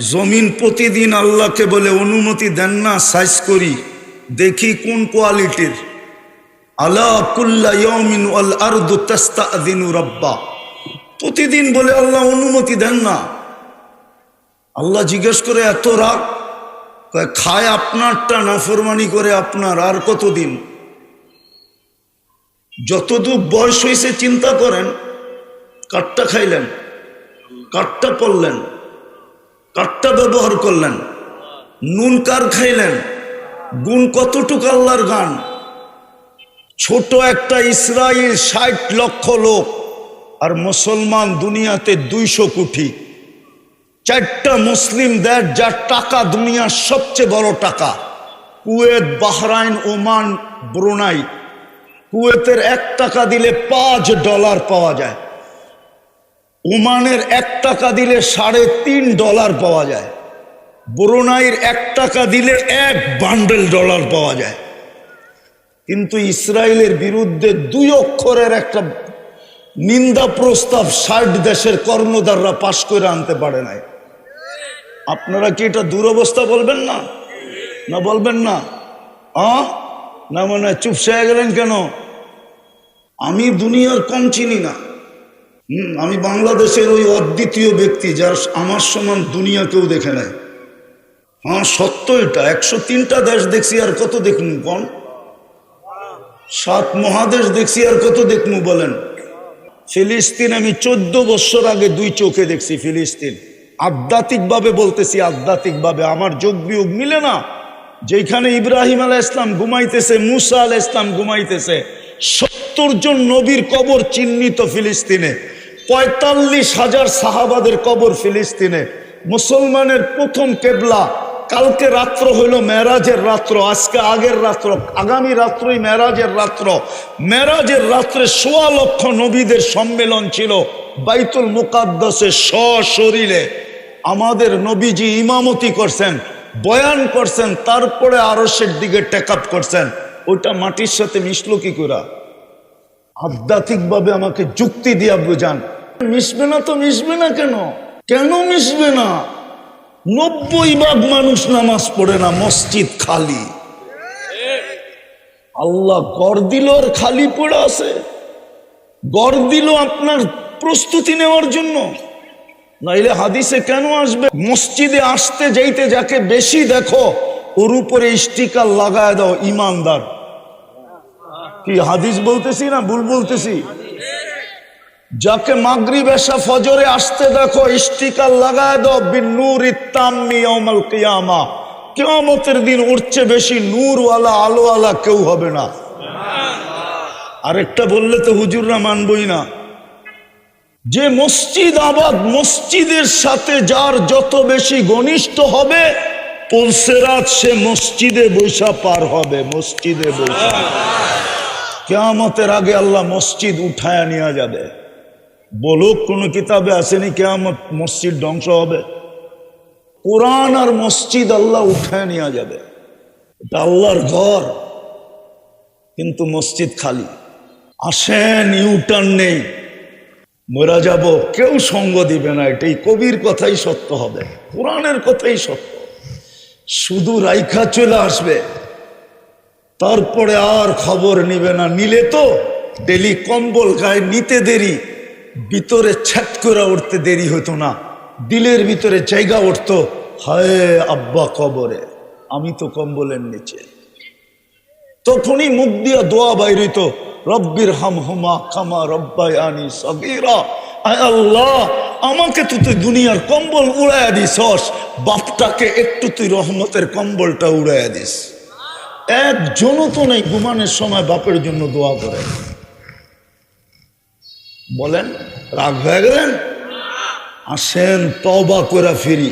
জমিন প্রতিদিন আল্লাহকে বলে অনুমতি দেন না, সাইজ করি, দেখি কোন কোয়ালিটির। রব্বা। প্রতিদিন বলে আল্লাহ অনুমতি দেন না। আল্লাহ জিজ্ঞেস করে, এত রাগ? খায় আপনারটা, নাফরমানি করে আপনার, আর কতদিন? যতদূর বয়স হয়েছে, চিন্তা করেন, কাঠটা খাইলেন, কাঠটা পড়লেন কাঠটা ব্যবহার করলেন, নুন কার খাইলেন, গুণ কতটুকু আল্লাহর গান? ছোট একটা ইসরায়েল ষাট লক্ষ লোক আর মুসলমান দুনিয়াতে দুইশো কোটি। চারটা মুসলিম দেশ যার টাকা দুনিয়ার সবচেয়ে বড় টাকা। Kuwait, Bahrain, Oman, Brunei. কুয়েতের এক টাকা দিলে পাঁচ ডলার পাওয়া যায়। ওমানের এক টাকা দিলে সাড়ে তিন ডলার পাওয়া যায়। ব্রুনাইয়ের এক টাকা দিলে এক বান্ডেল ডলার পাওয়া যায়। কিন্তু ইসরায়েলের বিরুদ্ধে দুই অক্ষরের একটা নিন্দা প্রস্তাব ষাট দেশের কর্ণধাররা পাশ করে আনতে পারে নাই। আপনারা কি এটা দুরবস্থা বলবেন না? না বলবেন না? আ? না মনে চুপসে গেলেন কেন? আমি দুনিয়ার কম চিনি না। আমি বাংলাদেশের ওই অদ্বিতীয় ব্যক্তি যার আমার সমান দুনিয়া কেউ দেখে নেয় হ্যাঁ সত্য এটা। একশো তিনটা দেশ দেখছি, আর কত দেখুন কোন? সাত মহাদেশ দেখছি, আর কত দেখুন বলেন? ফিলিস্তিন আমি চোদ্দ বছর আগে দুই চোখে দেখছি ফিলিস্তিন। আধ্যাত্মিকভাবে বলতেছি, আধ্যাত্মিকভাবে। আমার যোগ বিয়োগ মিলে না। যেখানে ইব্রাহিম আলাহ ইসলাম ঘুমাইতেছে, মুসা আল ইসলাম ঘুমাইতেছে সত্তর জন নবীর কবর চিহ্নিত ফিলিস্তিনে। পঁয়তাল্লিশ হাজার সাহাবাদের কবর ফিলিস্তিনে। মুসলমানের প্রথম কেবলা কালকে রাত্র হইল মেরাজের রাত্র, আজকে আগের রাত্র, আগামী রাত্রই মেরাজের রাত্র। মেরাজের রাত্রে সোয়া লক্ষ নবীদের সম্মেলন ছিল, বাইতুল মুকাদ্দাসে সশরীরে। আমাদের নবীজি ইমামতি করছেন, বয়ান করছেন, তারপরে আরসের দিকে টেক আপ করছেন। ওইটা মাটির সাথে মিশলো কি করে আধ্যাত্মিকভাবে আমাকে যুক্তি দিয়া বোঝান। মিশবে না তো মিশবে না কেন? কেন মিশবে না? নব্বই ভাগ মানুষ নামাজ পড়ে না, মসজিদ খালি। আল্লাহ গড় দিল আর খালি পড়ে আছে। গড় দিল আপনার প্রস্তুতি নেওয়ার জন্য। নাইলে হাদিসে কেন আসবে? মসজিদে আসতে যাইতে যাকে বেশি দেখো, ওর উপরে স্টিকার লাগায় দাও, ইমানদার। কি হাদিস বলতেছি না ভুল বলতেছি? যাকে মাগরি বেশা ফজরে আসতে দেখো স্টিকার লাগায় দাও বিনুর ইত্তাম্মি কিয়ামা। কিয়ামতের দিন উঠছে বেশি নূরওয়ালা, আলোওয়ালা কেউ হবে না। আরেকটা বললে তো হুজুররা মানবই না। যে মসজিদ আবাদ, মসজিদের সাথে যার যত বেশি ঘনিষ্ঠ হবে পলসেরাত সে মসজিদে বৈশা পার হবে, মসজিদে বৈশা। কেয়ামতের আগে আল্লাহ মসজিদ উঠায় নেওয়া যাবে। বলুক, কোনো কিতাবে আসেনি, কেয়ামত মসজিদ ধ্বংস হবে। কোরআন আর মসজিদ আল্লাহ উঠায় নেওয়া যাবে। এটা আল্লাহর ঘর, কিন্তু মসজিদ খালি। আসেন ইউটার্ন নেই। মরা যাব, কেউ সঙ্গ দিবে না। এটাই কবির কথাই সত্য হবে, কোরআনের কথাই সত্য। শুধু রাইখা চলে আসবে, তারপরে আর খবর নিবে না। নিলে তো, ডেলি কম্বল গায়ে নিতে দেরি। ভিতরে ছ্যাট করে উঠতে দেরি হতো না। দিলের ভিতরে জায়গা উঠতো। হায় আব্বা কবরে, আমি তো কম্বলের নিচে। তখনই মুখ দিয়া দোয়া বাইরিত রব্বির হাম হুমা খামা রব্বাই আনি সগিরা আল্লাহ, আমাকে তো তুই দুনিয়ার কম্বল উড়াইয়া দিস হস বাপটাকে একটু তুই রহমতের কম্বলটা উড়াইয়া দিস। একজনও তো নেই, ঘুমানোর সময় বাপের জন্য দোয়া করে। বলেন রাগ হয়ে গেলেন? আসেন তবা করে ফিরি।